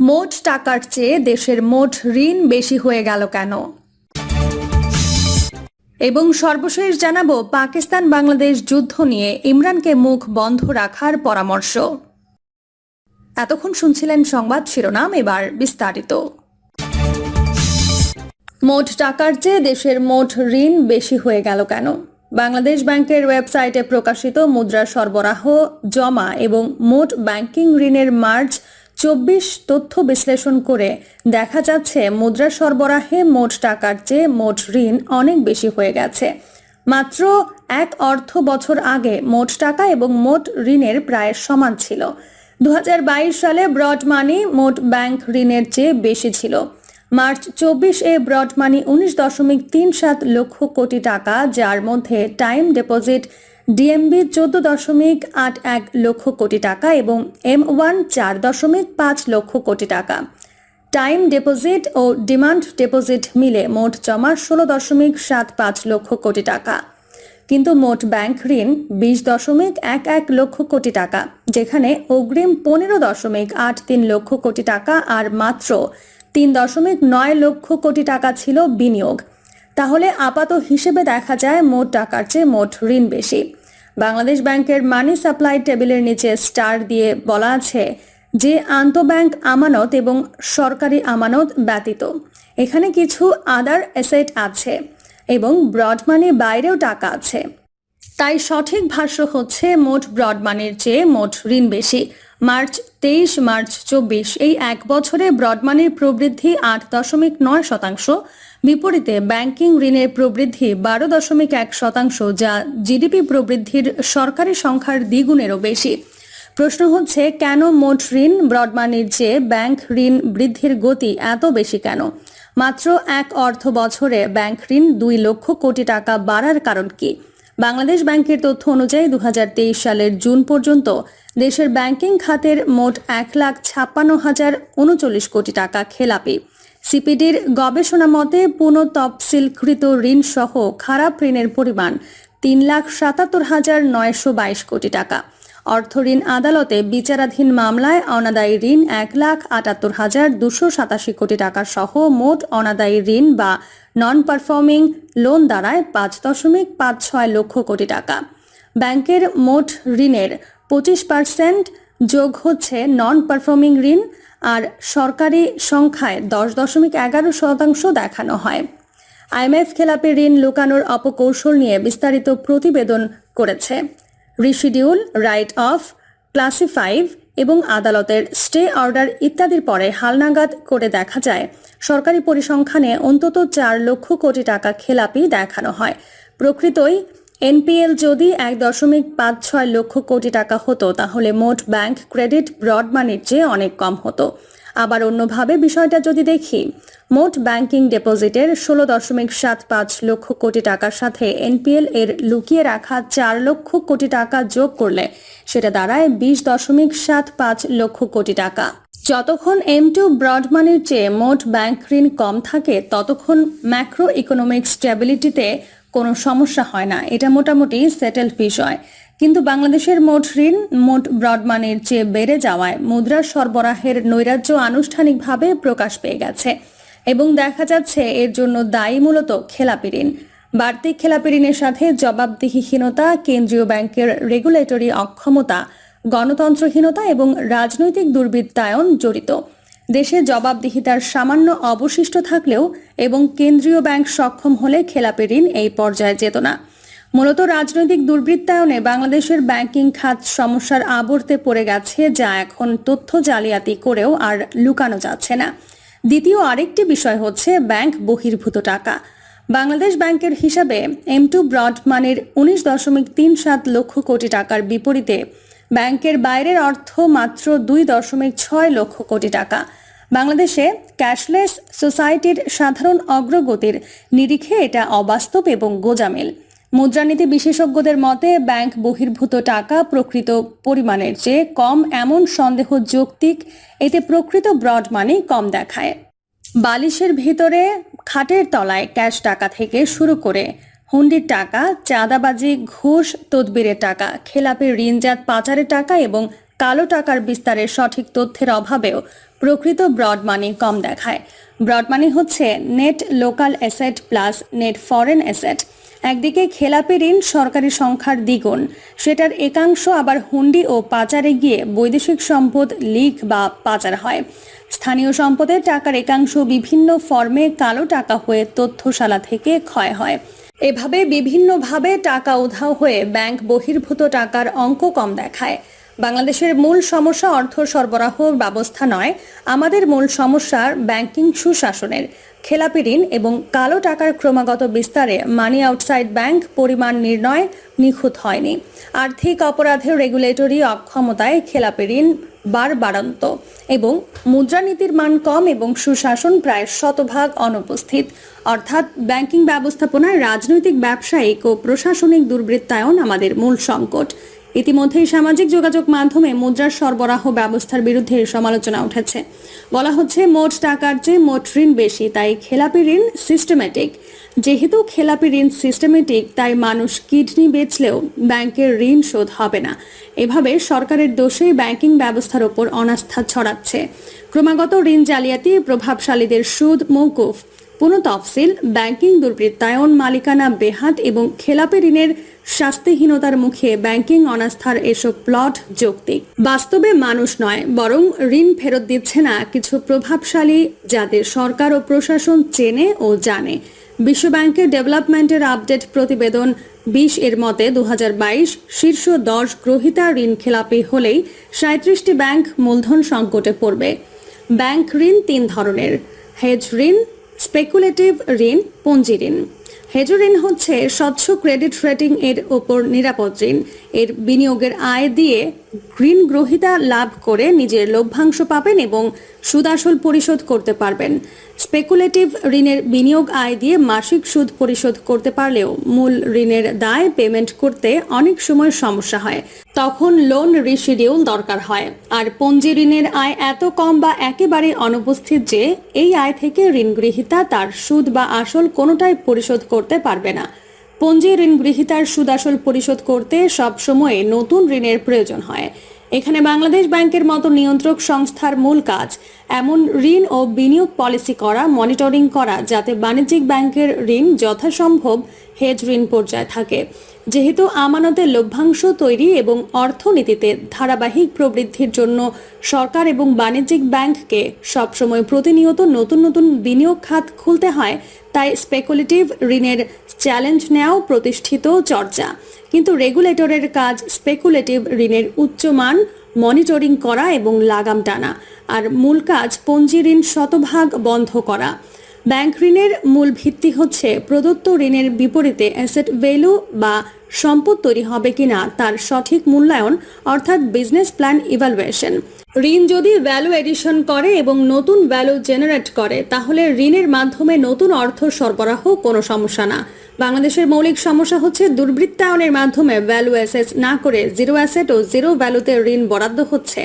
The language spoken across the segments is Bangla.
মোট টাকার চেয়ে দেশের মোট ঋণ বেশি হয়ে গেল কেন? এবং সর্বশেষ জানাব, পাকিস্তান বাংলাদেশ যুদ্ধ নিয়ে ইমরানকে মুখ বন্ধ রাখার পরামর্শ। এতক্ষণ শুনছিলেন সংবাদ শিরোনাম, এবার বিস্তারিত। মোট টাকার চেয়ে দেশের মোট ঋণ বেশি হয়ে গেল কেন? বাংলাদেশ ব্যাংকের ওয়েবসাইটে প্রকাশিত মুদ্রা সরবরাহ, জমা এবং মোট ব্যাংকিং ঋণের মার্চ চব্বিশ তথ্য বিশ্লেষণ করে দেখা যাচ্ছে, মুদ্রা সরবরাহে মোট টাকার চেয়ে মোট ঋণ অনেক বেশি হয়ে গেছে। মাত্র এক অর্থ বছর আগে মোট টাকা এবং মোট ঋণের প্রায় সমান ছিল। দু হাজার বাইশ সালে ব্রড মানি মোট ব্যাংক ঋণের চেয়ে বেশি ছিল। মার্চ চব্বিশ এ ব্রড মানি উনিশ দশমিক তিন সাত লক্ষ কোটি টাকা, যার মধ্যে টাইম ডিপোজিট ডিএমবি চোদ্দ দশমিক আট এক লক্ষ কোটি টাকা এবং এম ওয়ান চার দশমিক পাঁচ লক্ষ কোটি টাকা। টাইম ডিপোজিট ও ডিমান্ড ডিপোজিট মিলে মোট জমা ষোলো দশমিক সাত পাঁচ লক্ষ কোটি টাকা। কিন্তু মোট ব্যাংক ঋণ বিশ দশমিক এক এক লক্ষ কোটি টাকা, যেখানে অগ্রিম পনেরো দশমিক আট তিন লক্ষ কোটি টাকা আর মাত্র তিন দশমিক নয় লক্ষ কোটি টাকা ছিল বিনিয়োগ। তাহলে আপাত হিসেবে দেখা যায় মোট টাকার চেয়ে মোট ঋণ বেশি। বাংলাদেশ ব্যাংকের মানি সাপ্লাই টেবিলের নিচে স্টার দিয়ে বলা আছে যে, আন্তঃব্যাংক আমানত এবং সরকারি আমানত ব্যতীত। এখানে কিছু আদার অ্যাসেট আছে এবং ব্রড মানির বাইরেও টাকা আছে। তাই সঠিক ভাষ্য হচ্ছে মোট ব্রড মানির চেয়ে মোট ঋণ বেশি। মার্চ তেইশ, মার্চ চব্বিশ, এই এক বছরে ব্রড মানির প্রবৃদ্ধি আট দশমিক নয় শতাংশ। বিপরীতে ব্যাংকিং ঋণের প্রবৃদ্ধি বারো দশমিক এক শতাংশ, যা জিডিপি প্রবৃদ্ধির সরকারি সংখ্যার দ্বিগুণেরও বেশি। প্রশ্ন হচ্ছে, কেন মোট ঋণ ব্রডমানির চেয়ে ব্যাংক ঋণ বৃদ্ধির গতি এত বেশি কেন? মাত্র এক অর্থ বছরে ব্যাংক ঋণ দুই লক্ষ কোটি টাকা বাড়ার কারণ কি? বাংলাদেশ ব্যাংকের তথ্য অনুযায়ী দু হাজার তেইশ সালের জুন পর্যন্ত দেশের ব্যাংকিং খাতের মোট এক লাখ ছাপ্পান্ন হাজার উনচল্লিশ কোটি টাকা খেলাপি। সিপিডির গবেষণা মতে পুনঃতফসিলকৃত ঋণ সহ খারাপ ঋণের পরিমাণ তিন লাখ সাতাত্তর হাজার নয়শো বাইশ কোটি টাকা। অর্থ ঋণ আদালতে বিচারাধীন মামলায় অনাদায়ী ঋণ এক লাখ আটাত্তর হাজার দুশো সাতাশি কোটি টাকা সহ মোট অনাদায়ী ঋণ বা নন পারফর্মিং লোন দাঁড়ায় পাঁচ দশমিক পাঁচ ছয় লক্ষ কোটি টাকা। ব্যাংকের মোট ঋণের পঁচিশ পার্সেন্ট যোগ হচ্ছে নন পারফর্মিং ঋণ আর সরকারি সংখ্যায় দশ দশমিক এগারো শতাংশ দেখানো হয়। আইএমএফ খেলাপি ঋণ লুকানোর অপকৌশল নিয়ে বিস্তারিত প্রতিবেদন করেছে রিশিডিউল, রাইট অফ ক্লাসিফাইভ এবং আদালতের স্টে অর্ডার ইত্যাদির পরে হালনাগাদ করে দেখা যায়। সরকারি পরিসংখ্যানে অন্তত চার লক্ষ কোটি টাকা খেলাপি দেখানো হয়। প্রকৃতই, এনপিএল যদি এক দশমিক পাঁচ ছয় লক্ষ কোটি টাকা হতো, তাহলে মোট ব্যাংক ক্রেডিট ব্রড চেয়ে অনেক কম হতো। আবার অন্যভাবে বিষয়টা যদি দেখি মোট ব্যাংকিং ডিপোজিটের ষোলো দশমিক সাত পাঁচ লক্ষ কোটি টাকার সাথে এনপিএল এর লুকিয়ে রাখা চার লক্ষ কোটি টাকা যোগ করলে সেটা দাঁড়ায় বিশ দশমিক সাত পাঁচ লক্ষ কোটি টাকা। যতক্ষণ এম টু ব্রড মানির চেয়ে মোট ব্যাংক ঋণ কম থাকে, ততক্ষণ ম্যাক্রো ইকোনমিক স্টেবিলিটিতে কোনো সমস্যা হয় না। এটা মোটামুটি সেটেল বিষয়। কিন্তু বাংলাদেশের মোট ঋণ, মোট ব্রড মানির চেয়ে বেড়ে যাওয়ায় মুদ্রা সরবরাহের নৈরাজ্য আনুষ্ঠানিকভাবে প্রকাশ পেয়ে গেছে। এবং দেখা যাচ্ছে এর জন্য দায়ী মূলত খেলাপি ঋণ বাড়তি খেলাপি ঋণের সাথে জবাবদিহিহীনতা, কেন্দ্রীয় ব্যাংকের রেগুলেটরি অক্ষমতা, গণতন্ত্রহীনতা এবং রাজনৈতিক দুর্বৃত্তায়ন জড়িত। দেশে জবাবদিহিতার সামান্য অবশিষ্ট থাকলেও এবং কেন্দ্রীয় ব্যাংক সক্ষম হলে খেলাপি ঋণ এই পর্যায়ে যেত না। মূলত রাজনৈতিক দুর্বৃত্তায়নে বাংলাদেশের ব্যাংকিং খাত সমস্যার আবর্তে পড়ে গেছে যা এখন তথ্য জালিয়াতি করেও আর লুকানো যাচ্ছে না। দ্বিতীয় আরেকটি বিষয় হচ্ছে ব্যাংক বহির্ভূত টাকা। বাংলাদেশ ব্যাংকের হিসাবে এম টু ব্রড মানের উনিশ দশমিক তিন সাত লক্ষ কোটি টাকার বিপরীতে ব্যাংকের বাইরের অর্থ মাত্র দুই দশমিক ছয় লক্ষ কোটি টাকা। বাংলাদেশে ক্যাশলেস সোসাইটির সাধারণ অগ্রগতির নিরিখে এটা অবাস্তব এবং গোজামিল। মুদ্রানীতি বিশেষজ্ঞদের মতে, ব্যাংক বহির্ভূত টাকা প্রকৃত পরিমাণের চেয়ে কম এমন সন্দেহ যৌক্তিক এতে প্রকৃত ব্রড মানি কম দেখায়। বালিশের ভিতরে খাটের তলায় ক্যাশ টাকা থেকে শুরু করে হুন্ডির টাকা, চাঁদাবাজি, ঘুষ, তদবিরের টাকা, খেলাপি ঋণজাত পাচারের টাকা এবং কালো টাকার বিস্তারের সঠিক তথ্যের অভাবেও প্রকৃত ব্রড মানি কম দেখায়। ব্রড মানি হচ্ছে net local asset plus net foreign asset. একদিকে খেলাপি ঋণ সরকারি সংখ্যার দ্বিগুণ, সেটার একাংশ আবার হুন্ডি ও পাচারে গিয়ে বৈদেশিক সম্পদ লিক বা পাচার হয়। স্থানীয় সম্পদের টাকার একাংশ বিভিন্ন ফর্মে কালো টাকা হয়ে তথ্যশালা থেকে ক্ষয় হয়। এভাবে বিভিন্নভাবে টাকা উধাও হয়ে ব্যাংক বহির্ভূত টাকার অঙ্ক কম দেখায়। বাংলাদেশের মূল সমস্যা অর্থ সরবরাহ ব্যবস্থা নয়, আমাদের মূল সমস্যার ব্যাংকিং সুশাসনের। খেলাপি ঋণ এবং কালো টাকার ক্রমাগত বিস্তারে মানি আউটসাইড ব্যাংক পরিমাণ নির্ণয় নিখুঁত হয়নি। আর্থিক অপরাধের রেগুলেটরি অক্ষমতায় খেলাপি ঋণ বার বাড়বাড়ন্ত এবং মুদ্রানীতির মান কম এবং সুশাসন প্রায় শতভাগ অনুপস্থিত। অর্থাৎ ব্যাংকিং ব্যবস্থাপনায় রাজনৈতিক ব্যবসায়িক ও প্রশাসনিক দুর্বৃত্তায়ন আমাদের মূল সংকট। ইতিমধ্যেই সামাজিক যোগাযোগ মাধ্যমে মুদ্রার সরবরাহ ব্যবস্থার বিরুদ্ধে সমালোচনা উঠেছে। বলা হচ্ছে, মোট টাকার চেয়ে মোট ঋণ বেশি, তাই খেলাপি ঋণ সিস্টেমেটিক যেহেতু খেলাপি ঋণ সিস্টেমেটিক তাই মানুষ কিডনি বেচলেও ব্যাংকের ঋণ শোধ হবে না। এভাবে সরকারের দোষে ব্যাংকিং ব্যবস্থার ওপর অনাস্থা ছড়াচ্ছে। ক্রমাগত ঋণ জালিয়াতি, প্রভাবশালীদের সুদ, মৌকুফ পুনঃ তফসিল, ব্যাংকিং দুর্বৃত্তায়ন, মালিকানা বেহাত এবং খেলাপি ঋণের শাস্তিহীনতার মুখে ব্যাংকিং অনাস্থার এসব প্লট যৌক্তিক। বাস্তবে মানুষ নয়, বরং ঋণ ফেরত দিচ্ছে না কিছু প্রভাবশালী যাদের সরকার ও প্রশাসন চেনে ও জানে। বিশ্বব্যাংকের ডেভেলপমেন্টের আপডেট প্রতিবেদন বিশ এর মতে দু হাজার বাইশ শীর্ষ দশ গ্রহীতা ঋণ খেলাপি হলেই সাঁত্রিশটি ব্যাংক মূলধন সংকটে পড়বে। ব্যাংক ঋণ তিন ধরনের, হেজ ঋণ স্পেকুলেটিভ ঋণ পুঁজি ঋণ হেজ হচ্ছে স্বচ্ছ ক্রেডিট রেটিং এর ওপর নিরাপদ ঋণ। এর বিনিয়োগের আয় দিয়ে ঋণ গ্রহীতা লাভ করে নিজের লভ্যাংশ পাবেন এবং সুদাসল পরিশোধ করতে পারবেন। স্পেকুলেটিভ ঋণের বিনিয়োগ আয় দিয়ে মাসিক সুদ পরিশোধ করতে পারলেও মূল ঋণের দায় পেমেন্ট করতে অনেক সময় সমস্যা হয়। তখন লোন রিশিডিউল দরকার হয়। আর পঞ্জি ঋণের আয় এত কম বা একেবারে অনুপস্থিত যে এই আয় থেকে ঋণ গৃহীতা তার সুদ বা আসল কোনোটাই পরিশোধ করতে পারবে না। পঞ্জি ঋণ গৃহীতার সুদ আসল পরিশোধ করতে সব সময় নতুন ঋণের প্রয়োজন হয়। এখানে বাংলাদেশ ব্যাংকের মতো নিয়ন্ত্রক সংস্থার মূল কাজ, এমন ঋণ ও বিনিয়োগ পলিসি করা, মনিটরিং করা, যাতে বাণিজ্যিক ব্যাংকের ঋণ যথাসম্ভব হেজ ঋণ পর্যায়ে থাকে। যেহেতু আমানতের লভ্যাংশ তৈরি এবং অর্থনীতিতে ধারাবাহিক প্রবৃদ্ধির জন্য সরকার এবং বাণিজ্যিক ব্যাংককে সবসময় প্রতিনিয়ত নতুন নতুন বিনিয়োগ খাত খুলতে হয়, তাই স্পেকুলেটিভ ঋণের চ্যালেঞ্জ নেওয়াও প্রতিষ্ঠিত চর্চা। কিন্তু রেগুলেটরের কাজ স্পেকুলেটিভ ঋণের উচ্চমান, মনিটরিং করা এবং লাগাম টানা। আর মূল কাজ পঞ্জি ঋণ শতভাগ বন্ধ করা। ব্যাংক ঋণের মূল ভিত্তি হচ্ছে প্রদত্ত ঋণের বিপরীতে অ্যাসেট ভ্যালু বা সম্পদ তৈরি হবে কিনা তার সঠিক মূল্যায়ন, অর্থাৎ বিজনেস প্ল্যান ইভালুয়েশন। ঋণ যদি ভ্যালু এডিশন করে এবং নতুন ভ্যালু জেনারেট করে, তাহলে ঋণের মাধ্যমে নতুন অর্থ সরবরাহ কোনো সমস্যা না। বাংলাদেশের মৌলিক সমস্যা হচ্ছে দুর্বৃত্তায়নের মাধ্যমে ভ্যালু অ্যাসেস না করে জিরো অ্যাসেট ও জিরো ভ্যালুতে ঋণ বরাদ্দ হচ্ছে।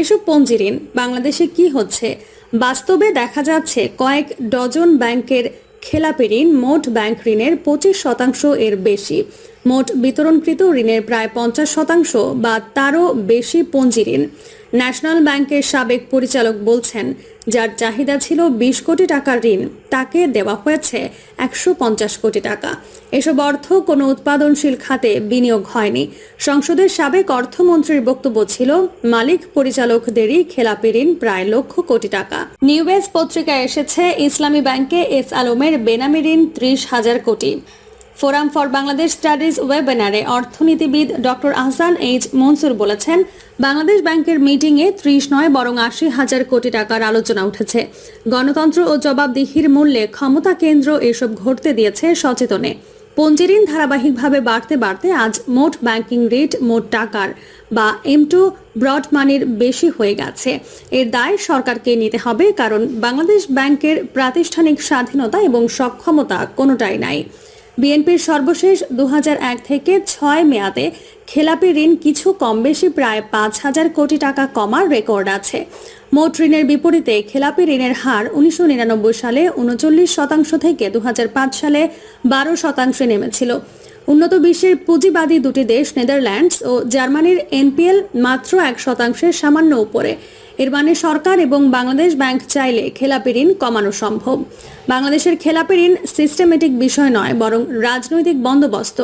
এসব পঞ্জি ঋণ, বাংলাদেশে কি হচ্ছে? বাস্তবে দেখা যাচ্ছে কয়েক ডজন ব্যাংকের খেলাপি ঋণ মোট ব্যাংক ঋণের পঁচিশ শতাংশ এর বেশি। মোট বিতরণকৃত ঋণের প্রায় পঞ্চাশ শতাংশ বা তারও বেশি পঞ্জি ঋণ। ন্যাশনাল ব্যাংকের সাবেক পরিচালক বলছেন যার চাহিদা ছিল বিশ কোটি টাকার ঋণ, তাকে দেওয়া হয়েছে একশো পঞ্চাশ কোটি টাকা। এসব অর্থ কোনো উৎপাদনশীল খাতে বিনিয়োগ হয়নি। সংসদের সাবেক অর্থমন্ত্রীর বক্তব্য ছিল, মালিক পরিচালকদেরই খেলাপি ঋণ প্রায় লক্ষ কোটি টাকা। নিউজ পত্রিকায় এসেছে, ইসলামী ব্যাংকে এস আলমের বেনামি ঋণ ত্রিশ হাজার কোটি। ফোরাম ফর বাংলাদেশ স্টাডিজ ওয়েবিনারে অর্থনীতিবিদ ডক্টর আহসান এইচ মনসুর বলেছেন, বাংলাদেশ ব্যাংকের মিটিংয়ে ত্রিশ নয় বরং আশি হাজার কোটি টাকার আলোচনা উঠেছে। গণতন্ত্র ও জবাবদিহির মূল্যে ক্ষমতা কেন্দ্র এসব ঘটতে দিয়েছে সচেতনে। পঞ্জিঋণ ধারাবাহিকভাবে বাড়তে বাড়তে আজ মোট ব্যাংকিং রেট মোট টাকার বা এম টু ব্রড মানির বেশি হয়ে গেছে। এর দায় সরকারকে নিতে হবে কারণ বাংলাদেশ ব্যাংকের প্রাতিষ্ঠানিক স্বাধীনতা এবং সক্ষমতা কোনোটাই নাই। বিএনপির সর্বশেষ দু হাজার এক থেকে ছয় মেয়াদে খেলাপি ঋণ কিছু কম বেশি প্রায় পাঁচ হাজার কোটি টাকা কমার রেকর্ড আছে। মোট ঋণের বিপরীতে খেলাপি ঋণের হার উনিশশো নিরানব্বই সালে উনচল্লিশ শতাংশ থেকে দু হাজার পাঁচ সালে বারো শতাংশে নেমেছিল। উন্নত বিশ্বের পুঁজিবাদী দুটি দেশ, নেদারল্যান্ডস ও জার্মানির এনপিএল মাত্র এক শতাংশের সামান্য উপরে। এর মানে সরকার এবং বাংলাদেশ ব্যাংক চাইলে খেলাপি ঋণ কমানো সম্ভব। বাংলাদেশের খেলাপি ঋণ সিস্টেমেটিক বিষয় নয়, বরং রাজনৈতিক বন্দোবস্ত।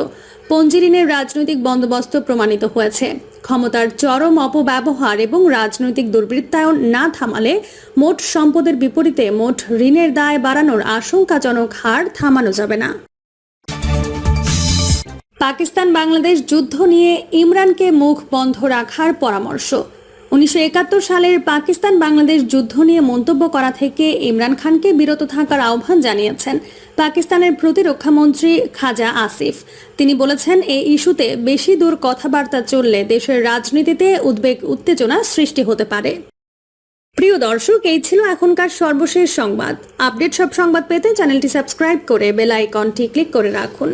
পঞ্জি ঋণের রাজনৈতিক বন্দোবস্ত প্রমাণিত হয়েছে। ক্ষমতার চরম অপব্যবহার এবং রাজনৈতিক দুর্বৃত্তায়ন না থামালে মোট সম্পদের বিপরীতে মোট ঋণের দায় বাড়ানোর আশঙ্কাজনক হার থামানো যাবে না। পাকিস্তান বাংলাদেশ যুদ্ধ নিয়ে ইমরানকে মুখ বন্ধ রাখার পরামর্শ। উনিশশো একাত্তর সালের পাকিস্তান বাংলাদেশ যুদ্ধ নিয়ে মন্তব্য করা থেকে ইমরান খানকে বিরত থাকার আহ্বান জানিয়েছেন পাকিস্তানের প্রতিরক্ষামন্ত্রী খাজা আসিফ। তিনি বলেছেন, এই ইস্যুতে বেশি দূর কথাবার্তা চললে দেশের রাজনীতিতে উদ্বেগ, উত্তেজনা সৃষ্টি হতে পারে। প্রিয় দর্শক, এই ছিল এখনকার সর্বশেষ সংবাদ। আপডেট সব সংবাদ পেতে চ্যানেলটি সাবস্ক্রাইব করে বেল আইকনটি ক্লিক করে রাখুন।